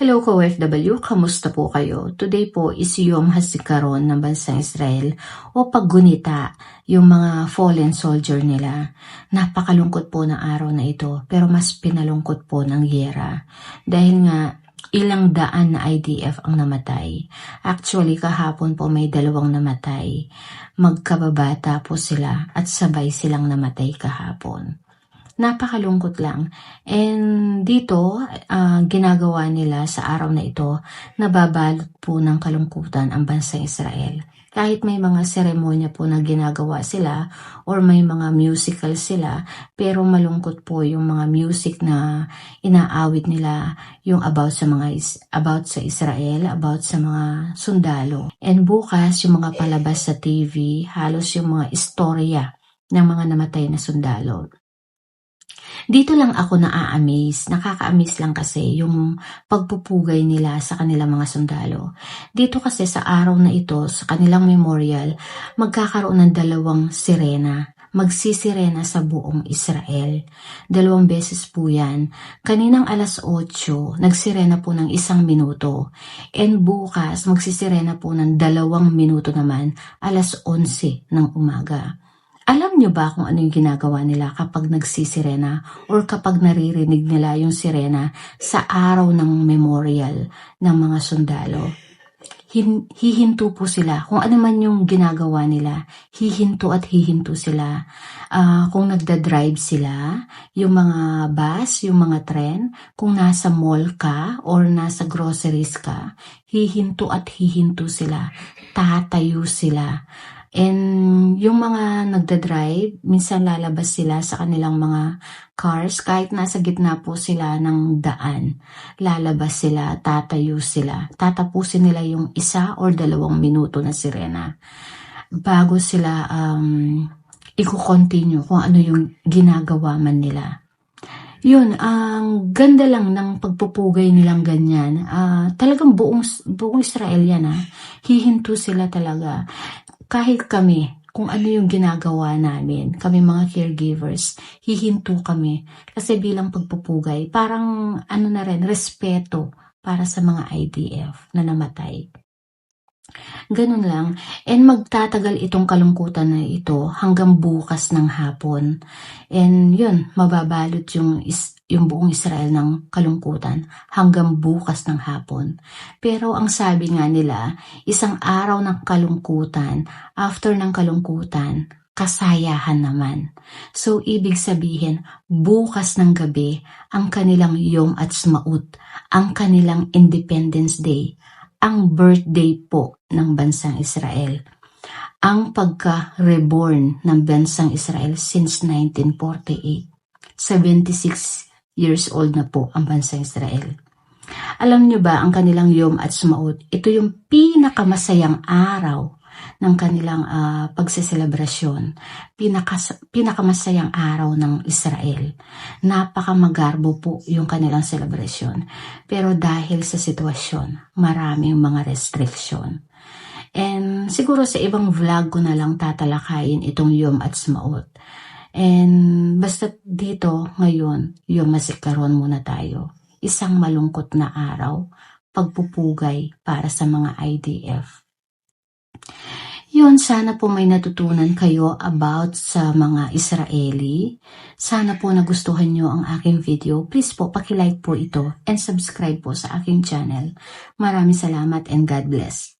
Hello ka-OFW, kamusta po kayo? Today po is Yom HaZikaron ng bansang Israel o paggunita yung mga fallen soldier nila. Napakalungkot po ng araw na ito pero mas pinalungkot po ng yera. Dahil nga ilang daan na IDF ang namatay. Actually kahapon po may dalawang namatay. Magkababata po sila at sabay silang namatay kahapon napakalungkot lang. And dito, uh, ginagawa nila sa araw na ito, nababalot po ng kalungkutan ang bansang Israel. Kahit may mga seremonya po na ginagawa sila or may mga musical sila, pero malungkot po yung mga music na inaawit nila yung about sa mga about sa Israel, about sa mga sundalo. And bukas yung mga palabas sa TV, halos yung mga istorya ng mga namatay na sundalo. Dito lang ako na-amaze, nakaka-amaze lang kasi yung pagpupugay nila sa kanilang mga sundalo. Dito kasi sa araw na ito, sa kanilang memorial, magkakaroon ng dalawang sirena magsisirena sa buong Israel. Dalawang beses po yan. Kaninang alas 8, nagsirena po ng isang minuto. And bukas, magsisirena po ng dalawang minuto naman, alas 11 ng umaga. Alam niyo ba kung ano yung ginagawa nila kapag nagsisirena or kapag naririnig nila yung sirena sa araw ng memorial ng mga sundalo? Hin- hihinto po sila. Kung ano man yung ginagawa nila, hihinto at hihinto sila. Uh, kung nagda-drive sila, yung mga bus, yung mga tren, kung nasa mall ka or nasa groceries ka, hihinto at hihinto sila. Tatayo sila And yung mga nagda-drive, minsan lalabas sila sa kanilang mga cars, kahit nasa gitna po sila ng daan. Lalabas sila, tatayo sila. Tatapusin nila yung isa or dalawang minuto na sirena. Bago sila um, i-continue kung ano yung ginagawa man nila. Yun, ang ganda lang ng pagpupugay nilang ganyan. Uh, talagang buong, buong Israel yan ha. Ah. Hihinto sila talaga kahit kami, kung ano yung ginagawa namin, kami mga caregivers, hihinto kami. Kasi bilang pagpupugay, parang ano na rin, respeto para sa mga IDF na namatay. Ganun lang. And magtatagal itong kalungkutan na ito hanggang bukas ng hapon. And yun, mababalot yung is, yung buong Israel ng kalungkutan hanggang bukas ng hapon. Pero ang sabi nga nila, isang araw ng kalungkutan, after ng kalungkutan, kasayahan naman. So, ibig sabihin, bukas ng gabi, ang kanilang Yom at Smaut, ang kanilang Independence Day, ang birthday po ng bansang Israel. Ang pagka-reborn ng bansang Israel since 1948. 76 years old na po ang bansang Israel. Alam niyo ba ang kanilang Yom at Sumaot? Ito yung pinakamasayang araw ng kanilang uh, pagseselebrasyon. Pinakas, pinakamasayang araw ng Israel. Napakamagarbo po yung kanilang selebrasyon. Pero dahil sa sitwasyon, maraming mga restriction. And siguro sa ibang vlog ko na lang tatalakayin itong Yom at Sumaot. And basta dito ngayon, yung masikaron muna tayo. Isang malungkot na araw, pagpupugay para sa mga IDF. Yun, sana po may natutunan kayo about sa mga Israeli. Sana po nagustuhan nyo ang aking video. Please po, pakilike po ito and subscribe po sa aking channel. Maraming salamat and God bless.